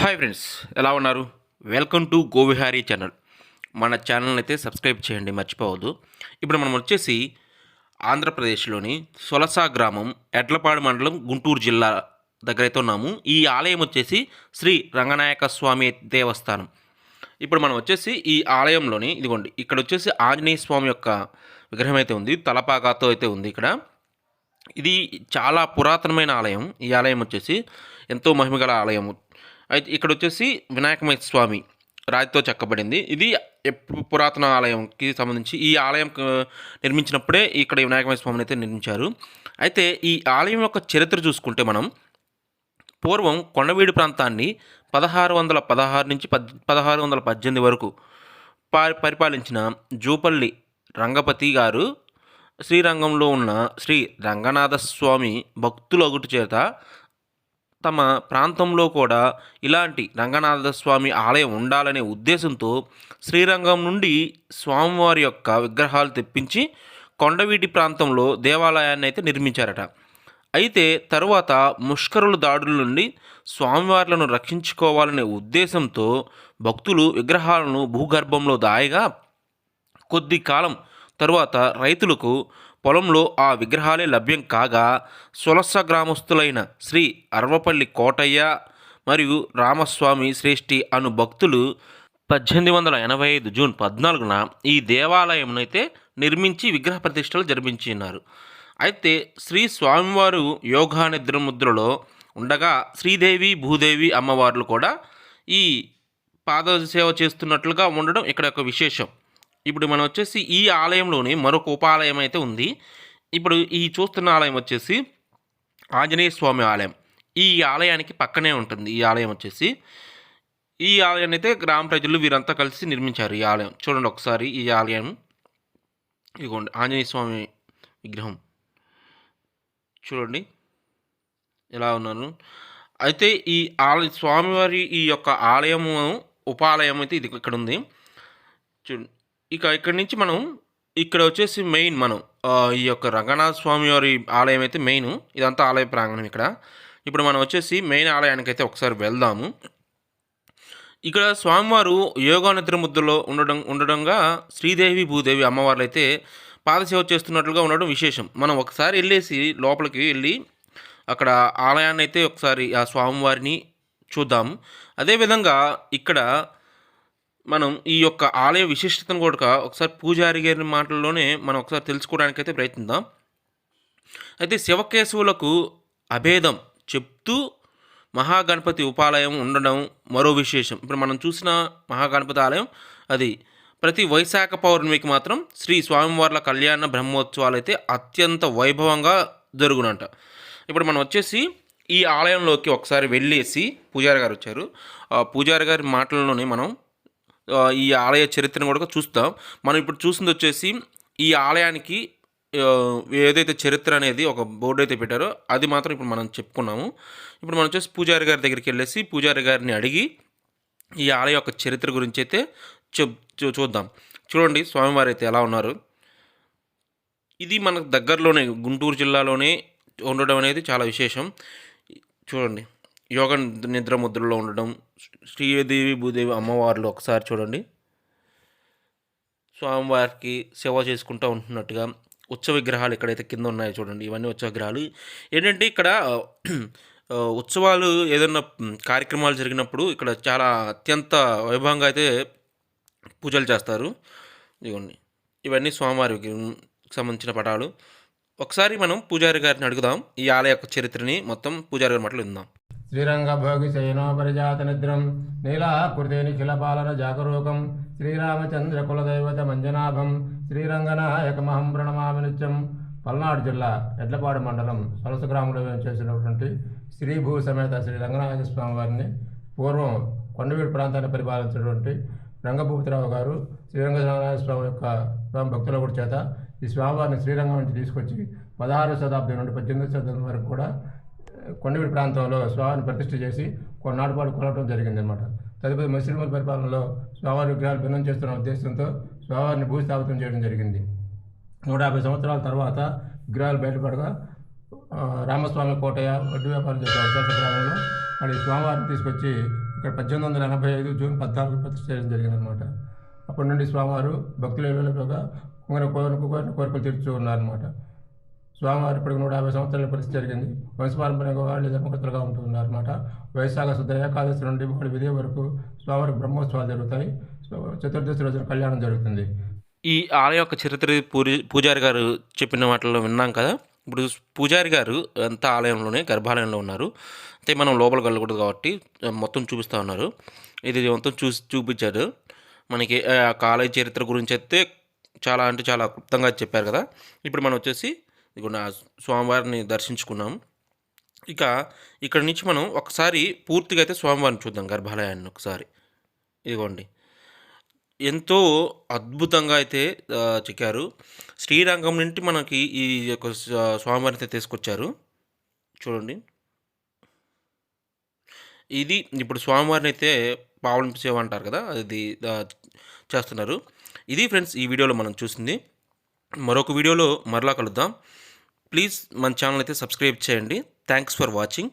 Hi friends ఎలా ఉన్నారు? Welcome to Govihari channel మన ఛానల్ని అయితే సబ్స్క్రైబ్ చేయండి మర్చిపోవద్దు. ఇప్పుడు మనం వచ్చేసి ఆంధ్రప్రదేశ్లోని సొలసా గ్రామం ఎడ్లపాడు మండలం గుంటూరు జిల్లా దగ్గర అయితే ఉన్నాము. ఈ ఆలయం వచ్చేసి శ్రీ రంగనాయక స్వామి దేవస్థానం. ఇప్పుడు మనం వచ్చేసి ఈ ఆలయంలోని ఇదిగోండి ఇక్కడ వచ్చేసి ఆంజనేయ స్వామి యొక్క విగ్రహం అయితే ఉంది తలపాకాతో అయితే ఉంది ఇక్కడ. ఇది చాలా పురాతనమైన ఆలయం. ఈ ఆలయం వచ్చేసి ఎంతో మహిమగల ఆలయము. అయితే ఇక్కడ వచ్చేసి వినాయకమయ స్వామి రాతితో చెక్కబడింది. ఇది పురాతన ఆలయంకి సంబంధించి ఈ ఆలయం నిర్మించినప్పుడే ఇక్కడ వినాయకమయ స్వామిని అయితే నిర్మించారు. అయితే ఈ ఆలయం యొక్క చరిత్ర చూసుకుంటే మనం పూర్వం కొండవీడు ప్రాంతాన్ని పదహారు వందల పదహారు నుంచి పద్ పదహారు వందల పద్దెనిమిది వరకు పా పరిపాలించిన జూపల్లి రంగపతి గారు శ్రీరంగంలో ఉన్న శ్రీ రంగనాథ స్వామి భక్తుల ఒకటి చేత తమ ప్రాంతంలో కూడా ఇలాంటి రంగనాథ స్వామి ఆలయం ఉండాలనే ఉద్దేశంతో శ్రీరంగం నుండి స్వామివారి యొక్క విగ్రహాలు తెప్పించి కొండవీటి ప్రాంతంలో దేవాలయాన్ని అయితే నిర్మించారట. అయితే తరువాత ముష్కరుల దాడుల నుండి స్వామివార్లను రక్షించుకోవాలనే ఉద్దేశంతో భక్తులు విగ్రహాలను భూగర్భంలో దాయగా కొద్ది కాలం తరువాత రైతులకు పొలంలో ఆ విగ్రహాలే లభ్యం కాగా సులస గ్రామస్తులైన శ్రీ అరవపల్లి కోటయ్య మరియు రామస్వామి శ్రేష్ఠి అను భక్తులు పద్దెనిమిది వందల ఎనభై ఐదు జూన్ పద్నాలుగున ఈ దేవాలయంనైతే నిర్మించి విగ్రహ ప్రతిష్టలు జరిపించినారు. అయితే శ్రీ స్వామివారు యోగా నిద్ర ముద్రలో ఉండగా శ్రీదేవి భూదేవి అమ్మవార్లు కూడా ఈ పాద సేవ చేస్తున్నట్లుగా ఉండడం ఇక్కడ ఒక విశేషం. ఇప్పుడు మనం వచ్చేసి ఈ ఆలయంలోనే మరొక ఉపాలయం అయితే ఉంది. ఇప్పుడు ఈ చూస్తున్న ఆలయం వచ్చేసి ఆంజనేయ స్వామి ఆలయం. ఈ ఆలయానికి పక్కనే ఉంటుంది ఈ ఆలయం వచ్చేసి. ఈ ఆలయాన్ని అయితే గ్రామ ప్రజలు వీరంతా కలిసి నిర్మించారు ఈ ఆలయం. చూడండి ఒకసారి ఈ ఆలయం. ఇదిగోండి ఆంజనేయ స్వామి విగ్రహం. చూడండి ఎలా ఉన్నాను. అయితే ఈ ఆలయ స్వామివారి ఈ యొక్క ఆలయము ఉపాలయం అయితే ఇది ఇక్కడ ఉంది. చూ ఇక ఇక్కడ నుంచి మనం ఇక్కడ వచ్చేసి మెయిన్ మనం ఈ యొక్క రంగనాథ స్వామి వారి ఆలయం అయితే మెయిన్ ఇదంతా ఆలయ ప్రాంగణం ఇక్కడ. ఇప్పుడు మనం వచ్చేసి మెయిన్ ఆలయానికి అయితే ఒకసారి వెళ్దాము. ఇక్కడ స్వామివారు యోగా నిద్ర ముద్రలో ఉండడం ఉండడంగా శ్రీదేవి భూదేవి అమ్మవార్లు అయితే పాదసేవ చేస్తున్నట్లుగా ఉండడం విశేషం. మనం ఒకసారి వెళ్ళేసి లోపలికి వెళ్ళి అక్కడ ఆలయాన్ని అయితే ఒకసారి ఆ స్వామివారిని చూద్దాం. అదేవిధంగా ఇక్కడ మనం ఈ యొక్క ఆలయ విశిష్టతను కూడా ఒకసారి పూజారి గారి మాటల్లోనే మనం ఒకసారి తెలుసుకోవడానికి అయితే ప్రయత్నిద్దాం. అయితే శివకేశవులకు అభేదం చెప్తూ మహాగణపతి ఉపాలయం ఉండడం మరో విశేషం. ఇప్పుడు మనం చూసిన మహాగణపతి ఆలయం అది ప్రతి వైశాఖ పౌర్ణమికి మాత్రం శ్రీ స్వామివార్ల కళ్యాణ బ్రహ్మోత్సవాలు అయితే అత్యంత వైభవంగా జరుగునంట. ఇప్పుడు మనం వచ్చేసి ఈ ఆలయంలోకి ఒకసారి వెళ్ళేసి పూజారి గారు వచ్చారు. ఆ పూజారి గారి మాటల్లోనే మనం ఈ ఆలయ చరిత్రను కూడా చూస్తాం. మనం ఇప్పుడు చూసింది వచ్చేసి ఈ ఆలయానికి ఏదైతే చరిత్ర అనేది ఒక బోర్డు అయితే పెట్టారో అది మాత్రం ఇప్పుడు మనం చెప్పుకున్నాము. ఇప్పుడు మనం వచ్చేసి పూజారి గారి దగ్గరికి వెళ్ళేసి పూజారి గారిని అడిగి ఈ ఆలయ యొక్క చరిత్ర గురించి అయితే చెప్ చూ- చూద్దాం. చూడండి స్వామివారు అయితే ఎలా ఉన్నారు. ఇది మనకు దగ్గరలోనే గుంటూరు జిల్లాలోనే ఉండడం అనేది చాలా విశేషం. చూడండి. యోగ నిద్ర ముద్రలో ఉండడం శ్రీదేవి భూదేవి అమ్మవార్లు ఒకసారి చూడండి. స్వామివారికి సేవ చేసుకుంటూ ఉంటున్నట్టుగా ఉత్సవ విగ్రహాలు ఎక్కడైతే కింద ఉన్నాయో చూడండి. ఇవన్నీ ఉత్సవ విగ్రహాలు. ఏంటంటే ఇక్కడ ఉత్సవాలు ఏదైనా కార్యక్రమాలు జరిగినప్పుడు ఇక్కడ చాలా అత్యంత వైభవంగా అయితే పూజలు చేస్తారు. ఇవ్వండి ఇవన్నీ స్వామివారికి సంబంధించిన పటాలు. ఒకసారి మనం పూజారి గారిని అడుగుదాం. ఈ ఆలయ యొక్క చరిత్రని మొత్తం పూజారి గారి మాటలు విందాం. శ్రీరంగభోగి శయనోపరిజాత నిద్రం నీలాకృతే నిఖిలపాలన జాగరూకం శ్రీరామచంద్ర కులదైవత మంజనాభం శ్రీరంగనాయకమహం ప్రణమామి నిత్యం పల్నాడు జిల్లా ఎడ్లపాడు మండలం సొలస గ్రామంలో చేసినటువంటి శ్రీభూ సమేత శ్రీ రంగనాయక స్వామి వారిని పూర్వం కొండవీడు ప్రాంతాన్ని పరిపాలించినటువంటి రంగభూపతిరావు గారు శ్రీరంగనాథ స్వామి యొక్క స్వామి భక్తుల కూడా చేత ఈ స్వామివారిని శ్రీరంగం నుంచి తీసుకొచ్చి పదహారవ శతాబ్దం నుండి పద్దెనిమిది శతాబ్దం వరకు కూడా కొండవీడి ప్రాంతంలో స్వామిని ప్రతిష్ఠ చేసి కొన్నాటి పాటు కొనడం జరిగింది అనమాట తదుపరి ముస్లింల పరిపాలనలో స్వామివారి విగ్రహాలు భిన్నం చేస్తున్న ఉద్దేశంతో స్వామివారిని భూస్థాపితం చేయడం జరిగింది. నూట యాభై సంవత్సరాల తర్వాత విగ్రహాలు బయటపడగా రామస్వామి కోటయ్య వడ్డీ వ్యాపారం చేసే విశాఖ గ్రామంలో మళ్ళీ స్వామివారిని తీసుకొచ్చి ఇక్కడ పద్దెనిమిది వందల ఎనభై ఐదు జూన్ పద్నాలుగు ప్రతిష్ఠ చేయడం జరిగిందనమాట అప్పటి నుండి స్వామివారు భక్తుల ఇళ్ళలోగా కొంగన కోరిక కోరిన కోరికలు తీర్చు ఉన్నారనమాట స్వామివారి ఇప్పటికి నూట యాభై సంవత్సరాల పరిస్థితి జరిగింది. వంశపారంపర్యంగా వాళ్ళు ధర్మకర్తలుగా ఉంటున్నారన్నమాట. వైశాఖ శుద్ధ ఏకాదశి నుండి ఒకటి విధి వరకు స్వామివారి బ్రహ్మోత్సవాలు జరుగుతాయి. చతుర్దశి రోజున కళ్యాణం జరుగుతుంది. ఈ ఆలయం యొక్క చరిత్ర పూరి పూజారి గారు చెప్పిన వాటిలో విన్నాం కదా? ఇప్పుడు పూజారి గారు అంత ఆలయంలోనే గర్భాలయంలో ఉన్నారు. అయితే మనం లోపలికి వెళ్ళకూడదు కాబట్టి మొత్తం చూపిస్తూ ఉన్నారు. ఇది మొత్తం చూసి చూపించారు. మనకి ఆ ఆలయ చరిత్ర గురించి అయితే చాలా అంటే చాలా క్లుప్తంగా చెప్పారు కదా? ఇప్పుడు మనం వచ్చేసి ఇదిగో స్వామివారిని దర్శించుకున్నాం. ఇక ఇక్కడ నుంచి మనం ఒకసారి పూర్తిగా అయితే స్వామివారిని చూద్దాం గర్భాలయాన్ని ఒకసారి. ఇదిగోండి. ఎంతో అద్భుతంగా అయితే చెక్కారు. శ్రీరంగం నుండి మనకి ఈ యొక్క స్వామివారిని అయితే తీసుకొచ్చారు. చూడండి. ఇది ఇప్పుడు స్వామివారిని అయితే పావలం సేవ అంటారు కదా అది చేస్తున్నారు. ఇది ఫ్రెండ్స్ ఈ వీడియోలో మనం చూసింది. మరొక వీడియోలో మరలా కలుద్దాం. ప్లీజ్ మన ఛానల్ అయితే సబ్స్క్రైబ్ చేయండి. Thanks for watching